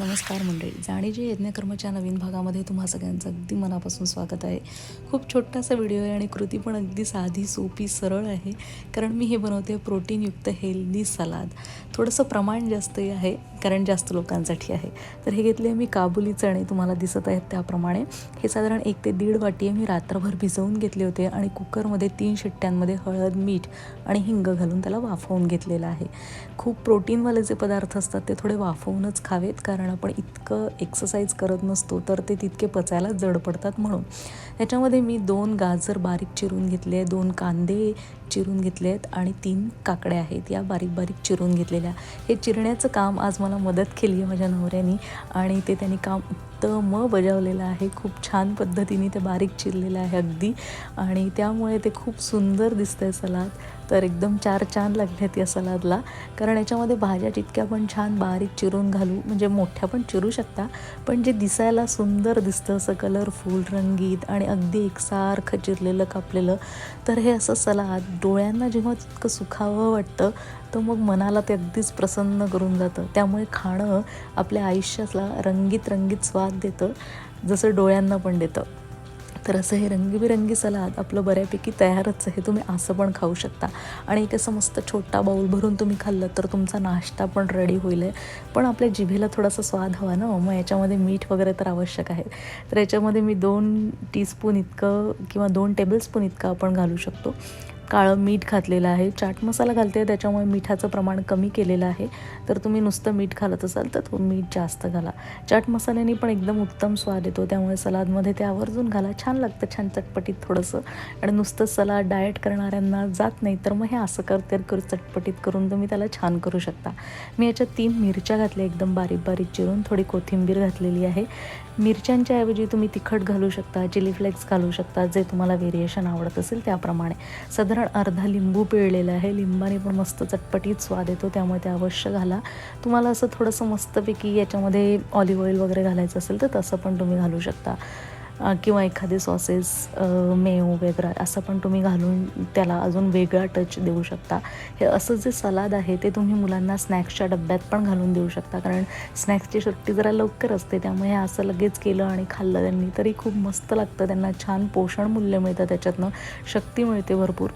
नमस्कार मंडळी. जाणीजे यज्ञकर्माच्या नवीन भागामध्ये तुम्हा सगळ्यांचं अगदी मनापासून स्वागत आहे. खूप छोटासा व्हिडिओ आहे आणि कृती पण अगदी साधी सोपी सरळ आहे. कारण मी हे बनवते प्रोटीनयुक्त हेल्दी सलाद. थोडंसं प्रमाण जास्त आहे कारण जास्त लोकांसाठी आहे. तर हे घेतले मी काबुली चणे तुम्हाला दिसत आहेत त्याप्रमाणे. हे साधारण एक ते दीड वाटी मी रात्रभर भिजवून घेतले होते आणि कुकरमध्ये तीन शिट्ट्यांमध्ये हळद मीठ आणि हिंग घालून त्याला वाफवून घेतलेलं आहे. खूप प्रोटीनवाले जे पदार्थ असतात ते थोडे वाफवूनच खावेत कारण आपण इतकं एक्सरसाइज करत नसतो तर ते तितके पचायला जड पडतात म्हणून. त्याच्यामध्ये मी दोन गाजर बारीक चिरून घेतले दोन कांदे चिरून घेतले आहेत आणि तीन काकड्या आहेत. या बारीक बारीक चिरून घेतलेल्या. हे चिरण्याचं काम आज मला मदत केली आहे माझ्या नवऱ्यानी आणि ते त्यांनी काम उत्तम बजावलेलं आहे. खूप छान पद्धतीने ते बारीक चिरलेलं आहे अगदी आणि त्यामुळे ते खूप सुंदर दिसतं आहे सलाद. तर एकदम चार छान लागल्यात या सलादला. कारण याच्यामध्ये भाज्या जितक्या पण छान बारीक चिरून घालू म्हणजे मोठ्या पण चिरू शकता पण जे दिसायला सुंदर दिसतं असं कलरफुल रंगीत आणि अगदी एकसारखं चिरलेलं कापलेलं तर हे असं सलाद डोळ्यांना जेव्हा तितकं सुखावं वाटतं तर मग मनाला ते अगदीच प्रसन्न करून जातं. त्यामुळे खाणं आपल्या आयुष्याला रंगीत रंगीत स्वाद देतं जसं डोळ्यांना पण देतं. तर असं हे रंगीबिरंगी सलाद आपलं बऱ्यापैकी तयारच आहे. तुम्ही असं पण खाऊ शकता. आणि एक असं मस्त छोटा बाऊल भरून तुम्ही खाल्लं तर तुमचा नाश्ता पण रेडी होईल आहे. पण आपल्या जिभेला थोडासा स्वाद हवा ना मग याच्यामध्ये मीठ वगैरे तर आवश्यक आहे. तर याच्यामध्ये मी दोन टीस्पून इतकं किंवा दोन टेबलस्पून इतकं आपण घालू शकतो. काळं मीठ घातलेलं आहे. चाट मसाला घालते त्याच्यामुळे मिठाचं प्रमाण कमी केलेलं आहे. तर तुम्ही नुसतं मीठ घालत असाल तर तो मीठ जास्त घाला. चाट मसाल्याने पण एकदम उत्तम स्वाद येतो. त्यामुळे सलादमध्ये ते आवर्जून घाला. छान लागतं छान चटपटीत थोडंसं. आणि नुसतं सलाद डाएट करणाऱ्यांना जात नाही तर मग हे असं करते करू चटपटीत करून तुम्ही त्याला छान करू शकता. मी याच्यात तीन मिरच्या घातल्या एकदम बारीक बारीक चिरून. थोडी कोथिंबीर घातलेली आहे. मिरच्यांच्या ऐवजी तुम्ही तिखट घालू शकता चिली फ्लेक्स घालू शकता जे तुम्हाला व्हेरिएशन आवडत असेल त्याप्रमाणे. साधारण अर्धा लिंबू पिळलेला आहे. लिंबाने पण मस्त चटपटीत स्वाद येतो त्यामुळे ते अवश्य घाला. तुम्हाला असं थोडंसं मस्तपैकी याच्यामध्ये ऑलिव्ह ऑइल वगैरे घालायचं असेल तर तसं पण तुम्ही घालू शकता. किंवा एखादे सॉसेस मेव वगैरे असं पण तुम्ही घालून त्याला अजून वेगळा टच देऊ शकता. हे असं जे सलाद आहे ते तुम्ही मुलांना स्नॅक्सच्या डब्यात पण घालून देऊ शकता. कारण स्नॅक्सची शक्ती जरा लवकर असते त्यामुळे असं लगेच केलं आणि खाल्लं त्यांनी तरी खूप मस्त लागतं. त्यांना छान पोषण मूल्य मिळतं त्याच्यातनं. शक्ती मिळते भरपूर.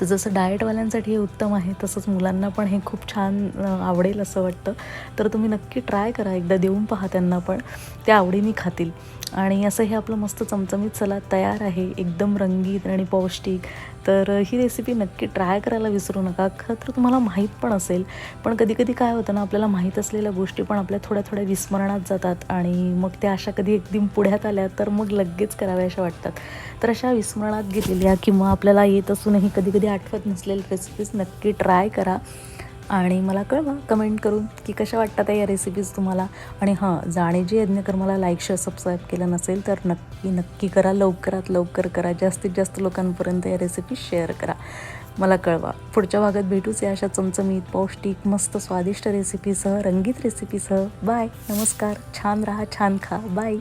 तर जसं डाएटवाल्यांसाठी हे उत्तम आहे तसंच मुलांना पण हे खूप छान आवडेल असं वाटतं. तर तुम्ही नक्की ट्राय करा एकदा देऊन पहा त्यांना पण. ते आवडीने खातील. आणि असं हे आपलं मस्त चमचमीत सलाद तयार आहे एकदम रंगीत आणि पौष्टिक. तर ही रेसिपी नक्की ट्राय करायला विसरू नका. खरं तर तुम्हाला माहीत पण असेल पण कधी कधी काय होतं ना आपल्याला माहीत असलेल्या गोष्टी पण आपल्या थोड्या थोड्या विस्मरणात जातात आणि मग त्या अशा कधी एकदम पुढ्यात आल्या तर मग लगेच कराव्या अशा वाटतात. तर अशा विस्मरणात गेलेल्या किंवा आपल्याला येत असूनही कधी कधी आठवत नसलेल्या रेसिपीज नक्की ट्राय करा. आणि मला कळवा कमेंट करून की कशा वाटतात या रेसिपीज तुम्हाला. आणि हां जाणे जे यज्ञकर्माला लाईक शेअर सबस्क्राईब केलं नसेल तर नक्की नक्की करा. लवकरात लवकर करा. जास्तीत जास्त लोकांपर्यंत या रेसिपी शेअर करा. मला कळवा. पुढच्या भागात भेटूच या अशा चमचमीत पौष्टिक मस्त स्वादिष्ट रेसिपीसह रंगीत रेसिपीसह बाय नमस्कार. छान राहा छान खा. बाय